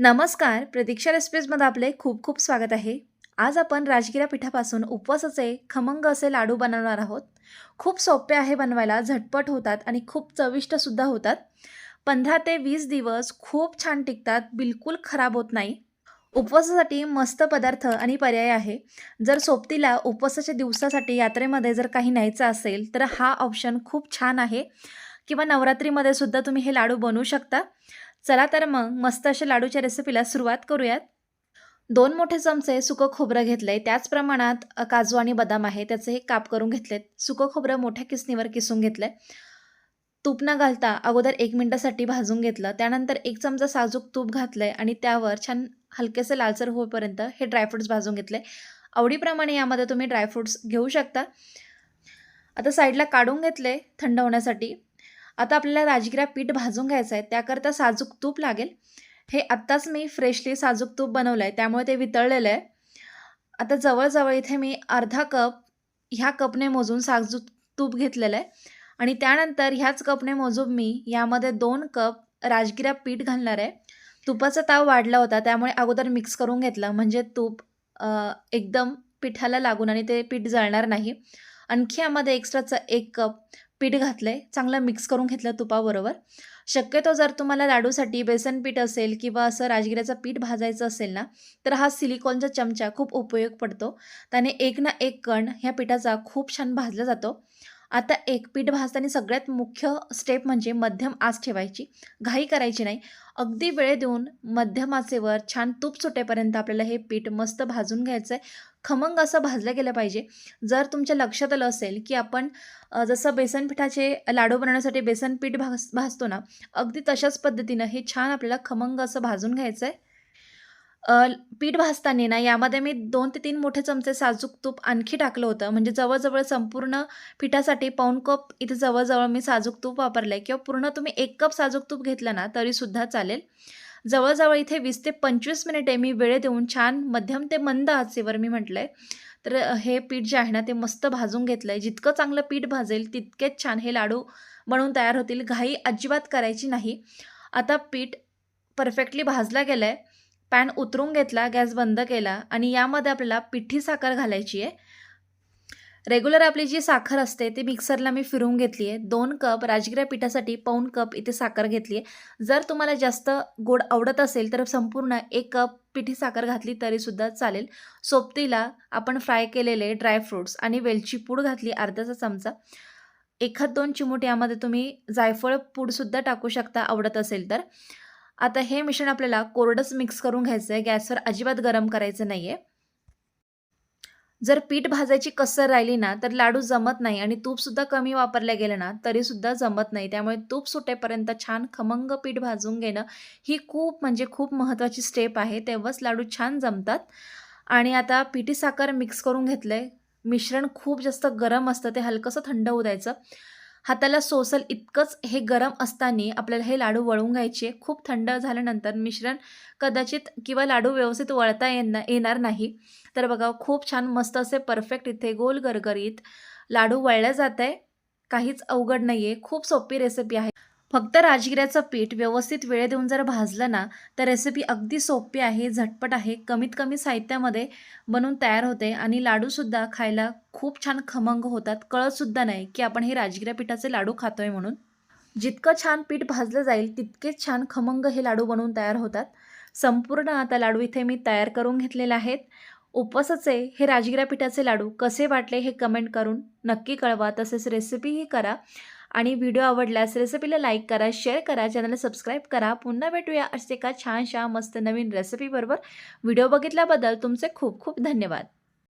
नमस्कार प्रतीक्षा रेसिपीजमध्ये आपले खूप खूप स्वागत आहे. आज आपण राजगिरा पिठापासून उपवासाचे खमंग असे लाडू बनवणार आहोत. खूप सोपे आहे बनवायला झटपट होतात आणि खूप चविष्टसुद्धा होतात. पंधरा ते वीस दिवस खूप छान टिकतात बिलकुल खराब होत नाही. उपवासासाठी मस्त पदार्थ आणि पर्याय आहे. जर सोबतीला उपवासाच्या दिवसासाठी यात्रेमध्ये जर काही न्यायचं असेल तर हा ऑप्शन खूप छान आहे. किंवा नवरात्रीमध्ये सुद्धा तुम्ही हे लाडू बनवू शकता. चला तर मग मस्त अशा लाडूच्या रेसिपीला सुरुवात करूयात. दोन मोठे चमचे सुकं खोबरं घेतलंय. त्याच प्रमाणात काजू आणि बदाम आहे. त्याचे हे काप करून घेतलेत. सुकं खोबरं मोठ्या किसणीवर किसून घेतलंय. तूप न घालता अगोदर एक मिनटासाठी भाजून घेतलं. त्यानंतर एक चमचा साजूक तूप घातलंय आणि त्यावर छान हलकेसे लालसर होईपर्यंत हे ड्रायफ्रुट्स भाजून घेतले आवडीप्रमाणे यामध्ये तुम्ही ड्रायफ्रुट्स घेऊ शकता. आता साईडला काढून घेतले थंड होण्यासाठी. आता आपल्याला राजगिरा पीठ भाजून घ्यायचं आहे. त्याकरता साजूक तूप लागेल. हे आत्ताच मी फ्रेशली साजूक तूप बनवलं आहे त्यामुळे ते वितळलेलं आहे. आता जवळजवळ इथे मी अर्धा कप ह्या कपने मोजून साजूक तूप घेतलेलं आहे. आणि त्यानंतर ह्याच कपने मोजून मी यामध्ये दोन कप राजगिरा पीठ घालणार आहे. तुपाचा ताव वाढला होता त्यामुळे अगोदर मिक्स करून घेतलं. म्हणजे तूप एकदम पिठाला लागून आणि ते पीठ जळणार नाही. आणखी यामध्ये एक्स्ट्राचं एक कप पीठ घातलं आहे चांगलं मिक्स करून घेतलं तुपाबरोबर. शक्यतो जर तुम्हाला लाडूसाठी बेसन पीठ असेल किंवा असं राजगिऱ्याचं पीठ भाजायचं असेल ना तर हा सिलिकॉनचा चमचा खूप उपयोग पडतो. त्याने एक ना एक कण ह्या पिठाचा खूप छान भाजला जातो. आता एक पीठ भाजताना सगळ्यात मुख्य स्टेप म्हणजे मध्यम आच ठेवायची. घाई करायची नाही. अगदी वेळ देऊन मध्यम आचेवर छान तूप सुटेपर्यंत आपल्याला हे पीठ मस्त भाजून घ्यायचं आहे खमंग असं भाजलं गेलं पाहिजे. जर तुमच्या लक्षात आलं असेल की आपण जसं बेसन पिठाचे लाडू बनवण्यासाठी बेसन पीठ भाज भाजतो ना अगदी तशाच पद्धतीनं हे छान आपल्याला खमंग असं भाजून घ्यायचं आहे पीठ भाजताना ना यामध्ये मी दोन ते तीन मोठे चमचे साजूक तूप आणखी टाकलं होतं. म्हणजे जवळजवळ संपूर्ण पिठासाठी पाऊण कप इथे जवळजवळ मी साजूक तूप वापरलं आहे किंवा पूर्ण तुम्ही एक कप साजूक तूप घेतलं ना तरीसुद्धा चालेल. जवळजवळ इथे वीस ते पंचवीस मिनिटे मी वेळ देऊन छान मध्यम ते मंद आचेवर मी म्हटलं आहे तर हे पीठ जे आहे ना ते मस्त भाजून घेतलं आहे जितकं चांगलं पीठ भाजेल तितकेच छान हे लाडू बनवून तयार होतील. घाई अजिबात करायची नाही. आता पीठ परफेक्टली भाजला गेलं आहे पॅन उतरून घेतला गॅस बंद केला आणि यामध्ये आपल्याला पिठी साखर घालायची आहे. रेग्युलर आपली जी साखर असते ती मिक्सरला मी फिरवून घेतली आहे. दोन कप राजगिरा पिठासाठी पाऊन कप इथे साखर घेतली आहे. जर तुम्हाला जास्त गोड आवडत असेल तर संपूर्ण एक कप पिठी साखर घातली तरीसुद्धा चालेल. सोबतीला आपण फ्राय केलेले ड्रायफ्रूट्स आणि वेलची पूड घातली अर्ध्याचा चमचा. एखाद दोन चिमूट यामध्ये तुम्ही जायफळ पूडसुद्धा टाकू शकता आवडत असेल तर. आता हे मिश्रण आपल्याला कोरडंच मिक्स करून घ्यायचं आहे गॅसवर अजिबात गरम करायचं नाही आहे जर पीठ भाजायची कसर राहिली ना तर लाडू जमत नाही आणि तूपसुद्धा कमी वापरल्या गेलं ना तरीसुद्धा जमत नाही. त्यामुळे तूप सुटेपर्यंत छान खमंग पीठ भाजून घेणं ही खूप म्हणजे खूप महत्त्वाची स्टेप आहे. तेव्हाच लाडू छान जमतात. आणि आता पिठी साखर मिक्स करून घेतलं आहे मिश्रण खूप जास्त गरम असतं ते हलकंसं थंड होऊ द्यायचं. हाताला सोसल इतकंच हे गरम असताना आपल्याला हे लाडू वळून घ्यायचे. खूप थंड झाल्यानंतर मिश्रण कदाचित किंवा लाडू व्यवस्थित वळता येणार येणार नाही. तर बघा खूप छान मस्त असे परफेक्ट इथे गोल गरगरीत लाडू वळल्या जात आहे काहीच अवघड नाही आहे खूप सोपी रेसिपी आहे. फक्त राजगिऱ्याचं पीठ व्यवस्थित वेळ देऊन जर भाजलं ना तर रेसिपी अगदी सोपी आहे झटपट आहे कमीत कमी साहित्यामध्ये बनवून तयार होते आणि लाडूसुद्धा खायला खूप छान खमंग होतात कळतसुद्धा नाही की आपण हे राजगिरा पिठाचे लाडू खातोय म्हणून. जितकं छान पीठ भाजलं जाईल तितकेच छान खमंग हे लाडू बनवून तयार होतात. संपूर्ण आता लाडू इथे मी तयार करून घेतलेले आहेत. उपवासाचे हे राजगिरा पिठाचे लाडू कसे वाटले हे कमेंट करून नक्की कळवा तसेच रेसिपीही करा. आणि व्हिडिओ आवडल्यास रेसिपीला लाईक करा शेअर करा चॅनलला सबस्क्राईब करा. पुन्हा भेटूया असे एका छानशा मस्त नवीन रेसिपीबरोबर. व्हिडिओ बघितल्याबद्दल तुमचे खूप खूप धन्यवाद.